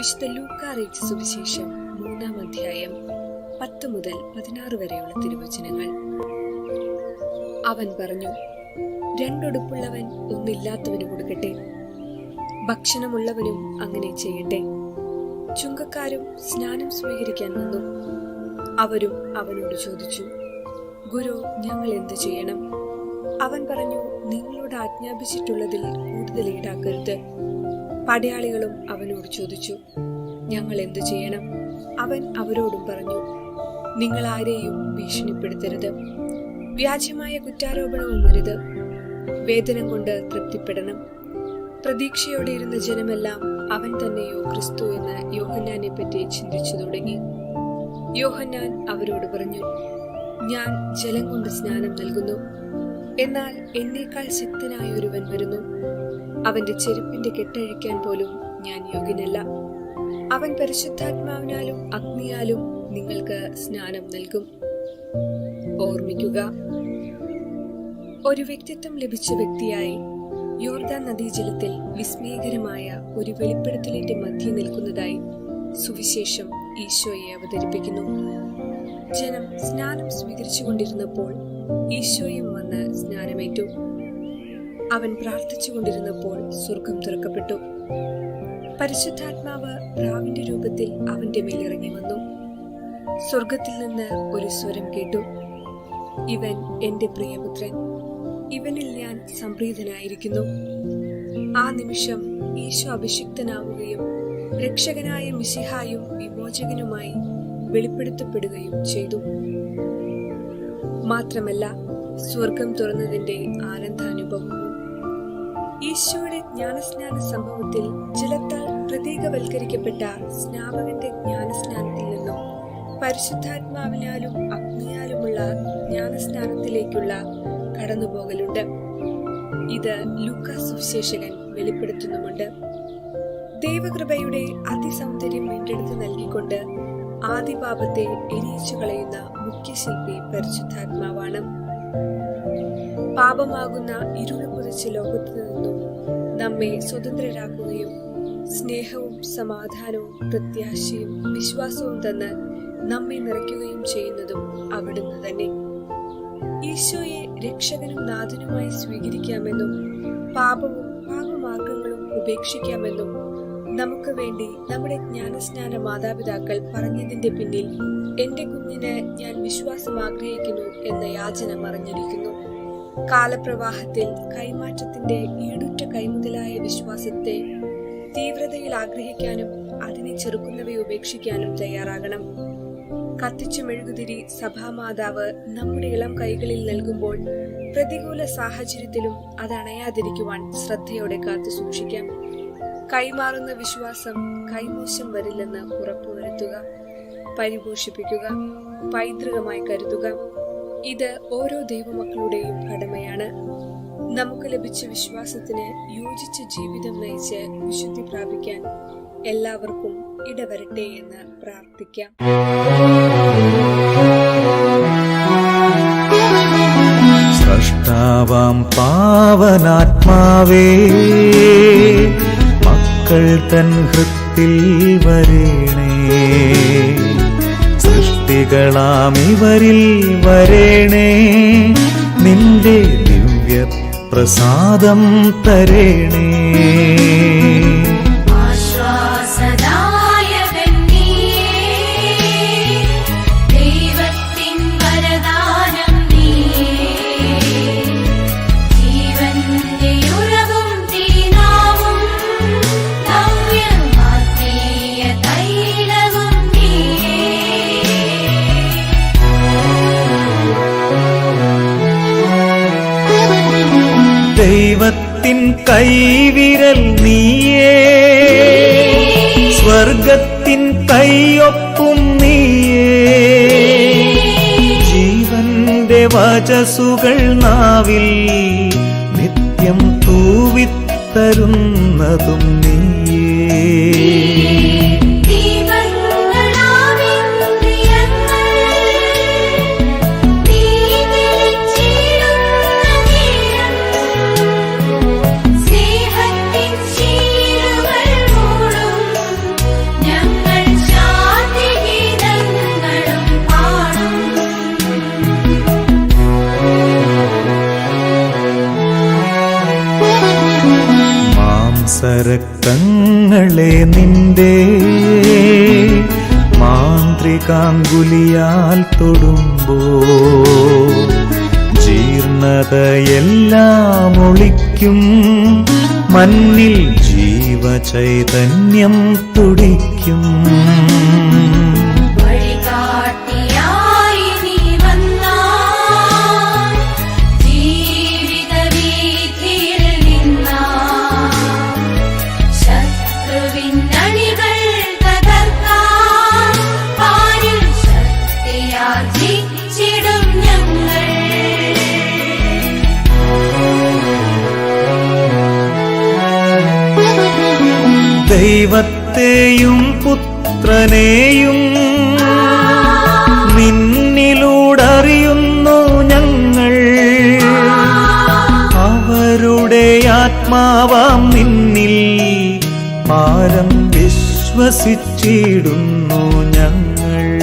വിശുദ്ധ ലൂക്ക റേറ്റ് സുവിശേഷം മൂന്നാം അധ്യായം പത്ത് മുതൽ പതിനാറ് വരെയുള്ള തിരുവചനങ്ങൾ. അവൻ പറഞ്ഞു രണ്ടൊടുപ്പുള്ളവൻ ഒന്നില്ലാത്തവന് കൊടുക്കട്ടെ. ഭക്ഷണമുള്ളവനും അങ്ങനെ ചെയ്യട്ടെ. ചുങ്കക്കാരും സ്നാനം സ്വീകരിക്കാൻ വന്നു. അവരും അവനോട് ചോദിച്ചു ഗുരു ഞങ്ങൾ എന്തു ചെയ്യണം? അവൻ പറഞ്ഞു നിങ്ങളോട് ആജ്ഞാപിച്ചിട്ടുള്ളതിൽ കൂടുതൽ ഈടാക്കരുത്. പടയാളികളും അവനോട് ചോദിച്ചു ഞങ്ങൾ എന്തു ചെയ്യണം? അവൻ അവരോടും പറഞ്ഞു നിങ്ങൾ ആരെയും ഭീഷണിപ്പെടുത്തരുത്. വ്യാജമായ കുറ്റാരോപണവും വരുത് വേതനം കൊണ്ട് തൃപ്തിപ്പെടണം. പ്രതീക്ഷയോടെ ഇരുന്ന ജനമെല്ലാം അവൻ തന്നെയോ ക്രിസ്തു എന്ന് യോഹന്നാനെ പറ്റി ചിന്തിച്ചു തുടങ്ങി. യോഹന്നാൻ അവരോട് പറഞ്ഞു ഞാൻ ജലം കൊണ്ട് സ്നാനം നൽകുന്നു. എന്നാൽ എന്നേക്കാൾ ശക്തനായ ഒരുവൻ വരുന്നു. അവന്റെ ചെരുപ്പിന്റെ കെട്ടഴിക്കാൻ പോലും ഞാൻ യോഗ്യനല്ല. അവൻ പരിശുദ്ധാത്മാവിനാലും അഗ്നിയാലും നിങ്ങൾക്ക് സ്നാനം നൽകും. ഓർമ്മിക്കുക ഒരു വ്യക്തിത്വം ലഭിച്ച വ്യക്തിയായി യോർദാൻ നദീജലത്തിൽ വിസ്മയകരമായ ഒരു വെളിപ്പെടുത്തലിന്റെ മധ്യ നിൽക്കുന്നതായി സുവിശേഷം ഈശോയെ അവതരിപ്പിക്കുന്നു. ജനം സ്നാനം സ്വീകരിച്ചുകൊണ്ടിരുന്നപ്പോൾ ഈശോയും വന്ന് സ്നാനമേറ്റു. അവൻ പ്രാർത്ഥിച്ചുകൊണ്ടിരുന്നപ്പോൾ സ്വർഗം തുറക്കപ്പെട്ടു. പരിശുദ്ധാത്മാവ് പ്രാവിന്റെ രൂപത്തിൽ അവന്റെ മേൽ ഇറങ്ങി വന്നു. സ്വർഗത്തിൽ നിന്ന് ഒരു സ്വരം കേട്ടു. ഇവൻ എന്റെ പ്രിയപുത്രൻ ഇവനിൽ ഞാൻ സംപ്രീതനായിരിക്കുന്നു. ആ നിമിഷം ഈശോ അഭിഷിക്തനാവുകയും രക്ഷകനായ മിശിഹായും വിമോചകനുമായി വെളിപ്പെടുത്തപ്പെടുകയും ചെയ്തു. മാത്രമല്ല സ്വർഗം തുറന്നതിന്റെ ആനന്ദാനുഭവവും ഈശോയുടെ ജ്ഞാനസ്നാന സംഭവത്തിൽ ജലത്താൽ പ്രതീകവൽക്കരിക്കപ്പെട്ട സ്നാപകന്റെ ജ്ഞാനസ്നാനത്തിൽ നിന്നും പരിശുദ്ധാത്മാവിനാലും അഗ്നിയാലുമുള്ള ജ്ഞാനസ്നാനത്തിലേക്കുള്ള കടന്നുപോകലുണ്ട്. ഇത് ലൂക്കാ സുവിശേഷകൻ വെളിപ്പെടുത്തുന്നുമുണ്ട്. ദൈവകൃപയുടെ അതിസൗന്ദര്യം വീണ്ടെടുത്ത് നൽകിക്കൊണ്ട് ആദിപാപത്തെ എരിയിച്ചു കളയുന്ന മുഖ്യശില്പി പരിശുദ്ധാത്മാവാണ്. പാപമാകുന്ന ഇരുൾ പുതച്ച ലോകത്തു നിന്നും നമ്മെ സ്വതന്ത്രരാക്കുകയും സ്നേഹവും സമാധാനവും പ്രത്യാശയും വിശ്വാസവും തന്ന് നമ്മെ നിറയ്ക്കുകയും ചെയ്യുന്നതും അവിടുന്ന് തന്നെ. ഈശോയെ രക്ഷകനും നാഥനുമായി സ്വീകരിക്കാമെന്നും പാപവും പാപമാർഗങ്ങളും ഉപേക്ഷിക്കാമെന്നും നമുക്ക് വേണ്ടി നമ്മുടെ ജ്ഞാനസ്നാന മാതാപിതാക്കൾ പറഞ്ഞതിന്റെ പിന്നിൽ എന്റെ കുഞ്ഞിന് ഞാൻ വിശ്വാസം ആഗ്രഹിക്കുന്നു എന്ന യാചന മറിഞ്ഞിരിക്കുന്നു. കാലപ്രവാഹത്തിൽ കൈമാറ്റത്തിന്റെ ഈടുറ്റ കൈമുതലായ വിശ്വാസത്തെ തീവ്രതയിൽ ആഗ്രഹിക്കാനും അതിനെ ചെറുക്കുന്നവയെ ഉപേക്ഷിക്കാനും തയ്യാറാകണം. കത്തിച്ചു മെഴുകുതിരി സഭാമാതാവ് നമ്മുടെ ഇളം കൈകളിൽ നൽകുമ്പോൾ പ്രതികൂല സാഹചര്യത്തിലും അത് അണയാതിരിക്കുവാൻ ശ്രദ്ധയോടെ കാത്തു സൂക്ഷിക്കാം. കൈമാറുന്ന വിശ്വാസം കൈമോശം വരില്ലെന്ന് ഉറപ്പുവരുത്തുക പരിപോഷിപ്പിക്കുക പൈതൃകമായി കരുതുക. ഇത് ഓരോ ദൈവമക്കളുടെയും കടമയാണ്. നമുക്ക് ലഭിച്ച വിശ്വാസത്തിന് യോജിച്ച ജീവിതം നയിച്ച് വിശുദ്ധി പ്രാപിക്കാൻ എല്ലാവർക്കും ഇടവരട്ടെ എന്ന് പ്രാർത്ഥിക്കാം. സൃഷ്ടാവാം പാവനാത്മാവേ മക്കൾ തൻ ഹൃത്തിൽ വരേണേ. സൃഷ്ടികളാം ഇവരിൽ വരേണേ. നിന്റെ ദിവ്യ പ്രസാദം തരേണേ. ദൈവത്തിൻ കൈവിരൽ നീയേ. സ്വർഗത്തിൻ കൈയൊപ്പും നീയേ. ജീവന്റെ വചസുകൾ നാവിൽ നിത്യം തൂവിത്തരുന്നതും നീയേ. ഞങ്ങളെ നിന്റെ മാന്ത്രികാങ്കുലിയാൽ തൊടുമ്പോ ജീർണതയെല്ലാം ഒളിക്കും മണ്ണിൽ ജീവചൈതന്യം തുടിക്കും. ഞങ്ങൾ. ദൈവത്തെയും പുത്രനെയും നിന്നിലൂടറിയുന്നു ഞങ്ങൾ. അവരുടെ ആത്മാവാം നിന്നിൽ പാരം വിശ്വസിച്ചിടുന്നു ഞങ്ങൾ.